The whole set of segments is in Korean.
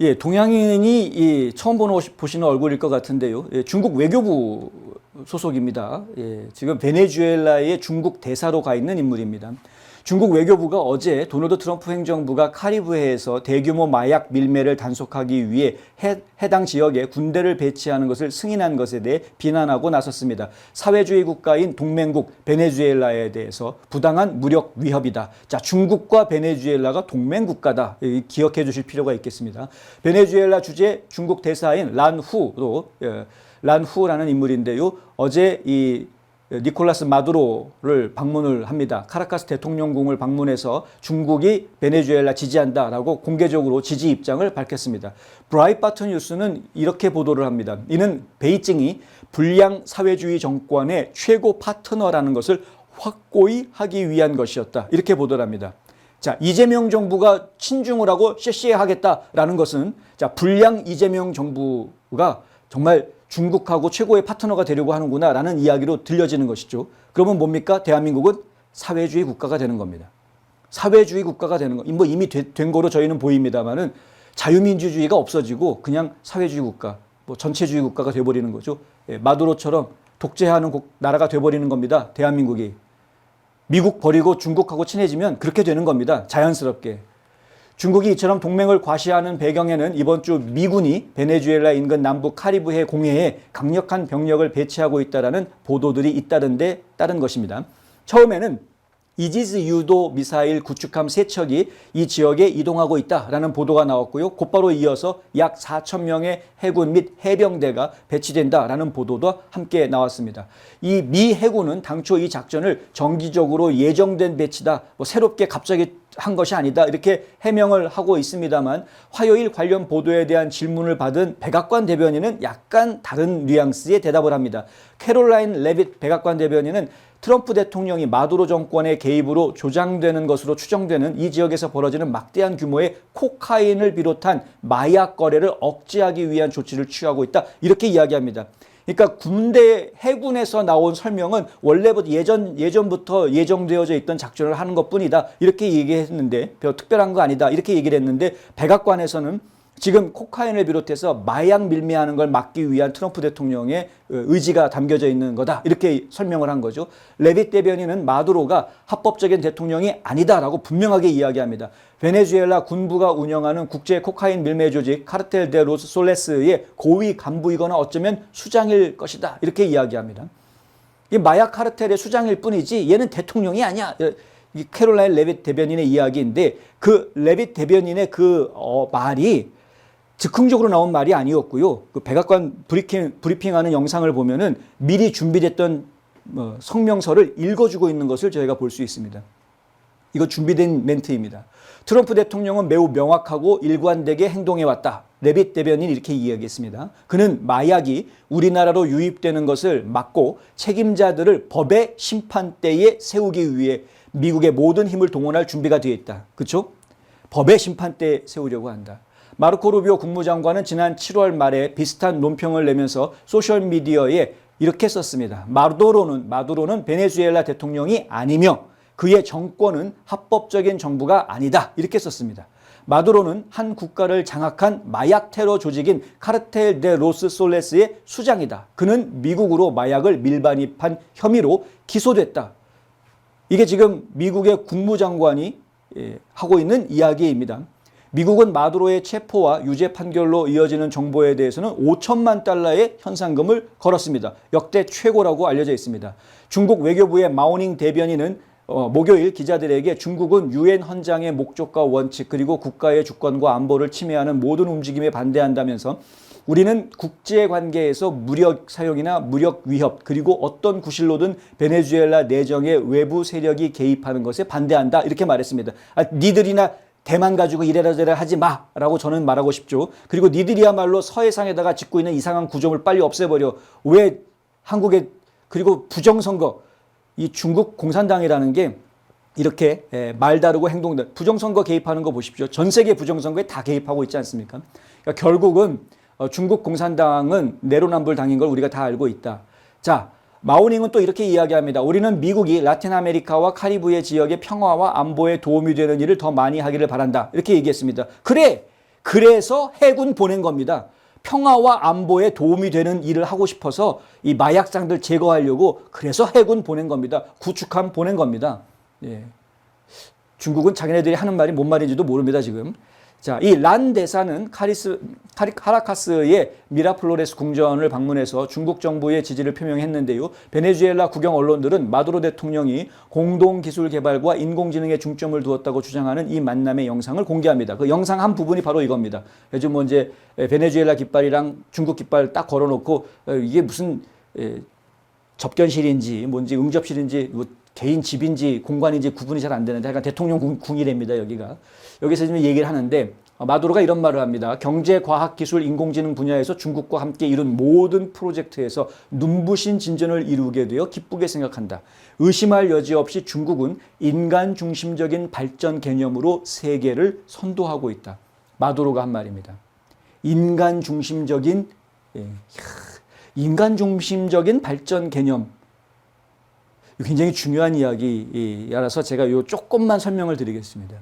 예, 동양인이 이 처음 보는, 보시는 얼굴일 것 같은데요. 예, 중국 외교부 소속입니다. 예, 지금 베네수엘라의 중국 대사로 가 있는 인물입니다. 중국 외교부가 어제 도널드 트럼프 행정부가 카리브해에서 대규모 마약 밀매를 단속하기 위해 해, 해 당 지역에 군대를 배치하는 것을 승인한 것에 대해 비난하고 나섰습니다. 사회주의 국가인 동맹국 베네수엘라에 대해서 부당한 무력 위협이다. 자, 중국과 베네수엘라가 동맹국가다. 이 기억해 주실 필요가 있겠습니다. 베네수엘라 주재 중국 대사인 란후도 예, 란후라는 인물인데요. 어제 이 니콜라스 마두로를 방문을 합니다. 카라카스 대통령궁을 방문해서 중국이 베네수엘라 지지한다라고 공개적으로 지지 입장을 밝혔습니다. 브라이바트 뉴스는 이렇게 보도를 합니다. 이는 베이징이 불량 사회주의 정권의 최고 파트너라는 것을 확고히 하기 위한 것이었다. 이렇게 보도를 합니다. 자, 이재명 정부가 친중을 하고 쉐쉐하겠다라는 것은 자, 불량 이재명 정부가 정말 중국하고 최고의 파트너가 되려고 하는구나라는 이야기로 들려지는 것이죠. 그러면 뭡니까? 대한민국은 사회주의 국가가 되는 겁니다. 사회주의 국가가 되는 거. 뭐 이미 되- 된 거로 저희는 보입니다만은 자유민주주의가 없어지고 그냥 사회주의 국가, 뭐 전체주의 국가가 돼버리는 거죠. 예, 마두로처럼 독재하는 국- 나라가 돼버리는 겁니다. 대한민국이. 미국 버리고 중국하고 친해지면 그렇게 되는 겁니다. 자연스럽게. 중국이 이처럼 동맹을 과시하는 배경에는 이번 주 미군이 베네수엘라 인근 남부 카리브해 공해에 강력한 병력을 배치하고 있다라는 보도들이 잇따른데 따른 것입니다. 처음에는 이지스 유도 미사일 구축함 세 척이 이 지역에 이동하고 있다라는 보도가 나왔고요. 곧바로 이어서 약 4천 명의 해군 및 해병대가 배치된다라는 보도도 함께 나왔습니다. 이 미 해군은 당초 이 작전을 정기적으로 예정된 배치다, 뭐 새롭게 갑자기 한 것이 아니다 이렇게 해명을 하고 있습니다만 화요일 관련 보도에 대한 질문을 받은 백악관 대변인은 약간 다른 뉘앙스의 대답을 합니다. 캐롤라인 레빗 백악관 대변인은 트럼프 대통령이 마두로 정권의 개입으로 조장되는 것으로 추정되는 이 지역에서 벌어지는 막대한 규모의 코카인을 비롯한 마약 거래를 억제하기 위한 조치를 취하고 있다. 이렇게 이야기합니다. 그러니까 군대 해군에서 나온 설명은 원래부터 예전 예전부터 예정되어져 있던 작전을 하는 것뿐이다. 이렇게 얘기했는데 별 특별한 거 아니다. 이렇게 얘기를 했는데 백악관에서는 지금 코카인을 비롯해서 마약 밀매하는 걸 막기 위한 트럼프 대통령의 어, 의지가 담겨져 있는 거다 이렇게 설명을 한 거죠. 레빗 대변인은 마두로가 합법적인 대통령이 아니다라고 분명하게 이야기합니다. 베네수엘라 군부가 운영하는 국제 코카인 밀매 조직 카르텔 데 로스 솔레스의 고위 간부이거나 어쩌면 수장일 것이다 이렇게 이야기합니다. 이 마약 카르텔의 수장일 뿐이지 얘는 대통령이 아니야. 이 캐롤라인 레빗 대변인의 이야기인데 그 레빗 대변인의 그 어, 말이 즉흥적으로 나온 말이 아니었고요. 그 백악관 브리핑, 브리핑하는 영상을 보면은 미리 준비됐던 뭐 성명서를 읽어주고 있는 것을 저희가 볼 수 있습니다. 이거 준비된 멘트입니다. 트럼프 대통령은 매우 명확하고 일관되게 행동해왔다. 레빗 대변인 이렇게 이야기했습니다. 그는 마약이 우리나라로 유입되는 것을 막고 책임자들을 법의 심판대에 세우기 위해 미국의 모든 힘을 동원할 준비가 되어 있다. 그렇죠? 법의 심판대에 세우려고 한다. 마르코 루비오 국무장관은 지난 7월 말에 비슷한 논평을 내면서 소셜 미디어에 이렇게 썼습니다. 마두로는 마두로는 베네수엘라 대통령이 아니며 그의 정권은 합법적인 정부가 아니다. 이렇게 썼습니다. 마두로는 한 국가를 장악한 마약 테러 조직인 카르텔 데 로스 솔레스의 수장이다. 그는 미국으로 마약을 밀반입한 혐의로 기소됐다. 이게 지금 미국의 국무장관이 예, 하고 있는 이야기입니다. 미국은 마두로의 체포와 유죄 판결로 이어지는 정보에 대해서는 5천만 달러의 현상금을 걸었습니다. 역대 최고라고 알려져 있습니다. 중국 외교부의 마오닝 대변인은 어, 목요일 기자들에게 중국은 유엔 헌장의 목적과 원칙 그리고 국가의 주권과 안보를 침해하는 모든 움직임에 반대한다면서 우리는 국제 관계에서 무력 사용이나 무력 위협 그리고 어떤 구실로든 베네수엘라 내정에 외부 세력이 개입하는 것에 반대한다 이렇게 말했습니다. 아, 니들이나 대만 가지고 이래라 저래라 하지 마라고 저는 말하고 싶죠. 그리고 니들이야말로 서해상에다가 짓고 있는 이상한 구점을 빨리 없애버려. 왜 한국에 그리고 부정선거 이 중국 공산당이라는 게 이렇게 에, 말 다르고 행동 다르 부정선거 개입하는 거 보십시오. 전 세계 부정선거에 다 개입하고 있지 않습니까? 그러니까 결국은 어, 중국 공산당은 내로남불 당인 걸 우리가 다 알고 있다. 자, 마오닝은 또 이렇게 이야기합니다. 우리는 미국이 라틴 아메리카와 카리브해 지역의 평화와 안보에 도움이 되는 일을 더 많이 하기를 바란다. 이렇게 얘기했습니다. 그래! 그래서 해군 보낸 겁니다. 평화와 안보에 도움이 되는 일을 하고 싶어서 이 마약상들 제거하려고 그래서 해군 보낸 겁니다. 구축함 보낸 겁니다. 예. 중국은 자기네들이 하는 말이 뭔 말인지도 모릅니다, 지금. 자, 이 란 대사는 카리스, 카리, 카라카스의 미라플로레스 궁전을 방문해서 중국 정부의 지지를 표명했는데요. 베네수엘라 국영 언론들은 마두로 대통령이 공동 기술 개발과 인공지능에 중점을 두었다고 주장하는 이 만남의 영상을 공개합니다. 그 영상 한 부분이 바로 이겁니다. 요즘 뭐 이제 베네수엘라 깃발이랑 중국 깃발 딱 걸어놓고 어, 이게 무슨 에, 접견실인지 뭔지 응접실인지 뭐 개인 집인지 공간인지 구분이 잘 안 되는데 약간 대통령 궁, 궁이랍니다 여기가. 여기서 지금 얘기를 하는데 어, 마두로가 이런 말을 합니다. 경제 과학 기술 인공지능 분야에서 중국과 함께 이룬 모든 프로젝트에서 눈부신 진전을 이루게 되어 기쁘게 생각한다. 의심할 여지 없이 중국은 인간 중심적인 발전 개념으로 세계를 선도하고 있다. 마두로가 한 말입니다. 인간 중심적인 예, 인간 중심적인 발전 개념 굉장히 중요한 이야기라서 제가 요 조금만 설명을 드리겠습니다.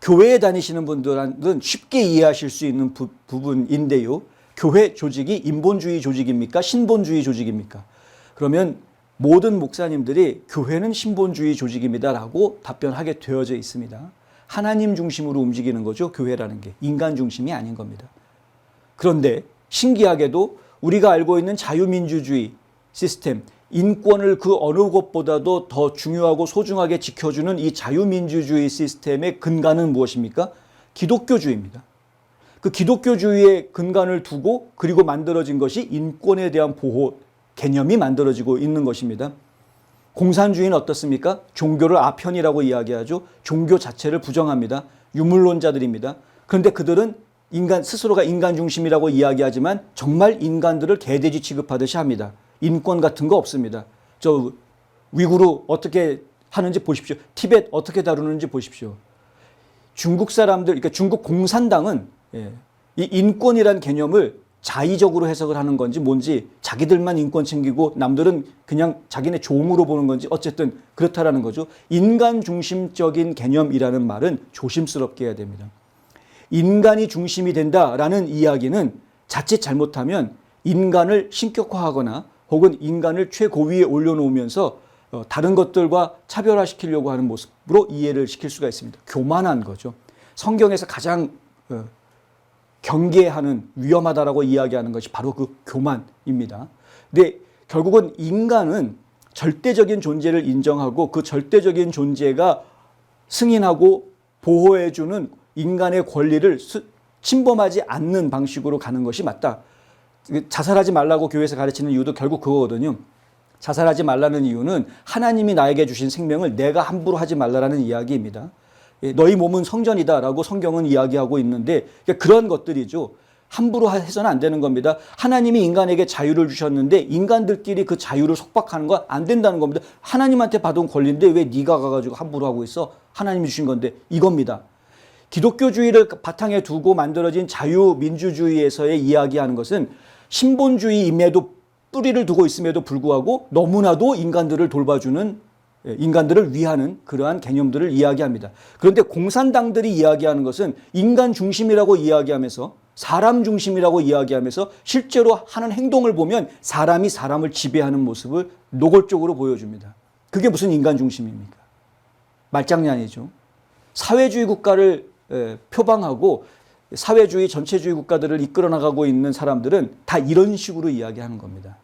교회에 다니시는 분들은 쉽게 이해하실 수 있는 부, 부분인데요. 교회 조직이 인본주의 조직입니까? 신본주의 조직입니까? 그러면 모든 목사님들이 교회는 신본주의 조직입니다라고 답변하게 되어져 있습니다. 하나님 중심으로 움직이는 거죠. 교회라는 게 인간 중심이 아닌 겁니다. 그런데 신기하게도 우리가 알고 있는 자유민주주의 시스템, 인권을 그 어느 것보다도 더 중요하고 소중하게 지켜주는 이 자유민주주의 시스템의 근간은 무엇입니까? 기독교주의입니다. 그 기독교주의의 근간을 두고 그리고 만들어진 것이 인권에 대한 보호 개념이 만들어지고 있는 것입니다. 공산주의는 어떻습니까? 종교를 아편이라고 이야기하죠. 종교 자체를 부정합니다. 유물론자들입니다. 그런데 그들은 인간 스스로가 인간 중심이라고 이야기하지만 정말 인간들을 개돼지 취급하듯이 합니다. 인권 같은 거 없습니다. 저 위구르 어떻게 하는지 보십시오. 티벳 어떻게 다루는지 보십시오. 중국 사람들, 그러니까 중국 공산당은 예, 이 인권이란 개념을 자의적으로 해석을 하는 건지 뭔지 자기들만 인권 챙기고 남들은 그냥 자기네 종으로 보는 건지 어쨌든 그렇다라는 거죠. 인간 중심적인 개념이라는 말은 조심스럽게 해야 됩니다. 인간이 중심이 된다라는 이야기는 자칫 잘못하면 인간을 신격화하거나 혹은 인간을 최고위에 올려놓으면서 어, 다른 것들과 차별화시키려고 하는 모습으로 이해를 시킬 수가 있습니다. 교만한 거죠. 성경에서 가장 어, 경계하는 위험하다라고 이야기하는 것이 바로 그 교만입니다. 근데 결국은 인간은 절대적인 존재를 인정하고 그 절대적인 존재가 승인하고 보호해주는 인간의 권리를 침범하지 않는 방식으로 가는 것이 맞다. 자살하지 말라고 교회에서 가르치는 이유도 결국 그거거든요. 자살하지 말라는 이유는 하나님이 나에게 주신 생명을 내가 함부로 하지 말라라는 이야기입니다. 예, 너희 몸은 성전이다라고 성경은 이야기하고 있는데 그런 것들이죠. 함부로 해서는 안 되는 겁니다. 하나님이 인간에게 자유를 주셨는데 인간들끼리 그 자유를 속박하는 건 안 된다는 겁니다. 하나님한테 받은 권리인데 왜 네가 가가지고 함부로 하고 있어? 하나님이 주신 건데 이겁니다. 기독교주의를 바탕에 두고 만들어진 자유민주주의에서의 이야기하는 것은 신본주의임에도 뿌리를 두고 있음에도 불구하고 너무나도 인간들을 돌봐주는 예, 인간들을 위하는 그러한 개념들을 이야기합니다. 그런데 공산당들이 이야기하는 것은 인간 중심이라고 이야기하면서 사람 중심이라고 이야기하면서 실제로 하는 행동을 보면 사람이 사람을 지배하는 모습을 노골적으로 보여줍니다. 그게 무슨 인간 중심입니까? 말장난이죠. 사회주의 국가를 표방하고 사회주의 전체주의 국가들을 이끌어 나가고 있는 사람들은 다 이런 식으로 이야기하는 겁니다.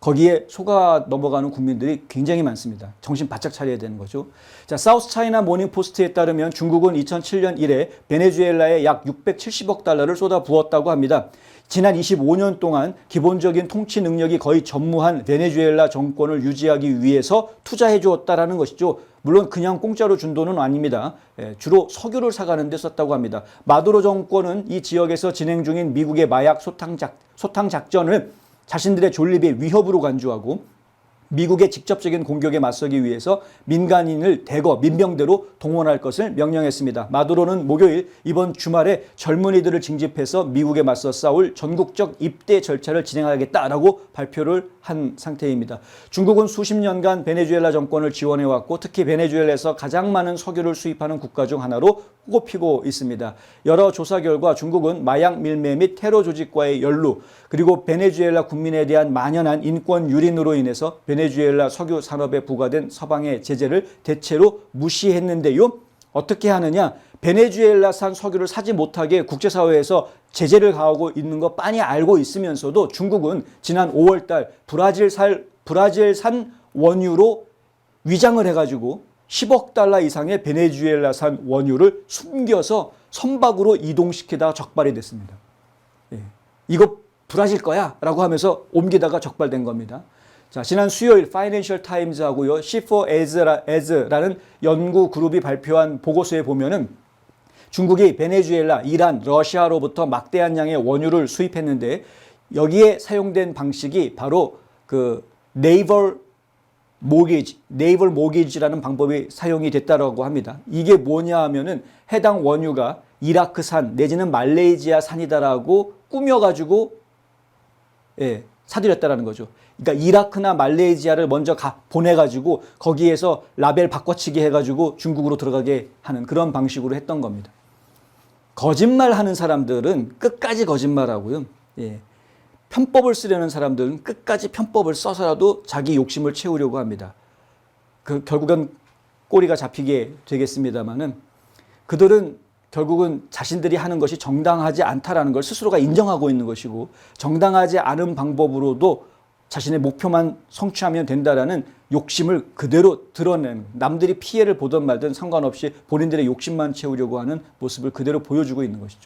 거기에 속아 넘어가는 국민들이 굉장히 많습니다. 정신 바짝 차려야 되는 거죠. 자, 사우스 차이나 모닝 포스트에 따르면 중국은 2007년 이래 베네수엘라에 약 670억 달러를 쏟아 부었다고 합니다. 지난 25년 동안 기본적인 통치 능력이 거의 전무한 베네수엘라 정권을 유지하기 위해서 투자해 주었다라는 것이죠. 물론 그냥 공짜로 준 돈은 아닙니다. 예, 주로 석유를 사가는 데 썼다고 합니다. 마두로 정권은 이 지역에서 진행 중인 미국의 마약 소탕 작, 소탕 작전을 자신들의 존립의 위협으로 간주하고 미국의 직접적인 공격에 맞서기 위해서 민간인을 대거 민병대로 동원할 것을 명령했습니다. 마두로는 목요일 이번 주말에 젊은이들을 징집해서 미국에 맞서 싸울 전국적 입대 절차를 진행하겠다라고 발표를 한 상태입니다. 중국은 수십 년간 베네수엘라 정권을 지원해 왔고 특히 베네수엘에서 가장 많은 석유를 수입하는 국가 중 하나로 꼽히고 있습니다. 여러 조사 결과 중국은 마약 밀매 및 테러 조직과의 연루 그리고 베네수엘라 국민에 대한 만연한 인권 유린으로 인해서 베네 수엘라 석유 산업에 부과된 서방의 제재를 대체로 무시했는데요. 어떻게 하느냐? 베네수엘라산 석유를 사지 못하게 국제사회에서 제재를 가하고 있는 거 빤히 알고 있으면서도 중국은 지난 5월달 브라질산 브라질산 원유로 위장을 해가지고 10억 달러 이상의 베네수엘라산 원유를 숨겨서 선박으로 이동시키다가 적발이 됐습니다. 예. 이거 브라질 거야 라고 하면서 옮기다가 적발된 겁니다. 자, 지난 수요일 파이낸셜 타임즈하고요. C4 As라, As라는 연구 그룹이 발표한 보고서에 보면은 중국이 베네수엘라, 이란, 러시아로부터 막대한 양의 원유를 수입했는데 여기에 사용된 방식이 바로 그 네이버 모기지, 네이버 모기지라는 방법이 사용이 됐다라고 합니다. 이게 뭐냐 하면은 해당 원유가 이라크산 내지는 말레이시아 산이다라고 꾸며가지고 예, 사들였다라는 거죠. 그러니까 이라크나 말레이시아를 먼저 가, 보내가지고 거기에서 라벨 바꿔치기 해가지고 중국으로 들어가게 하는 그런 방식으로 했던 겁니다. 거짓말 하는 사람들은 끝까지 거짓말하고요. 예. 편법을 쓰려는 사람들은 끝까지 편법을 써서라도 자기 욕심을 채우려고 합니다. 그 결국은 꼬리가 잡히게 되겠습니다만은 그들은 결국은 자신들이 하는 것이 정당하지 않다라는 걸 스스로가 인정하고 있는 것이고 정당하지 않은 방법으로도 자신의 목표만 성취하면 된다라는 욕심을 그대로 드러낸 남들이 피해를 보든 말든 상관없이 본인들의 욕심만 채우려고 하는 모습을 그대로 보여주고 있는 것이죠.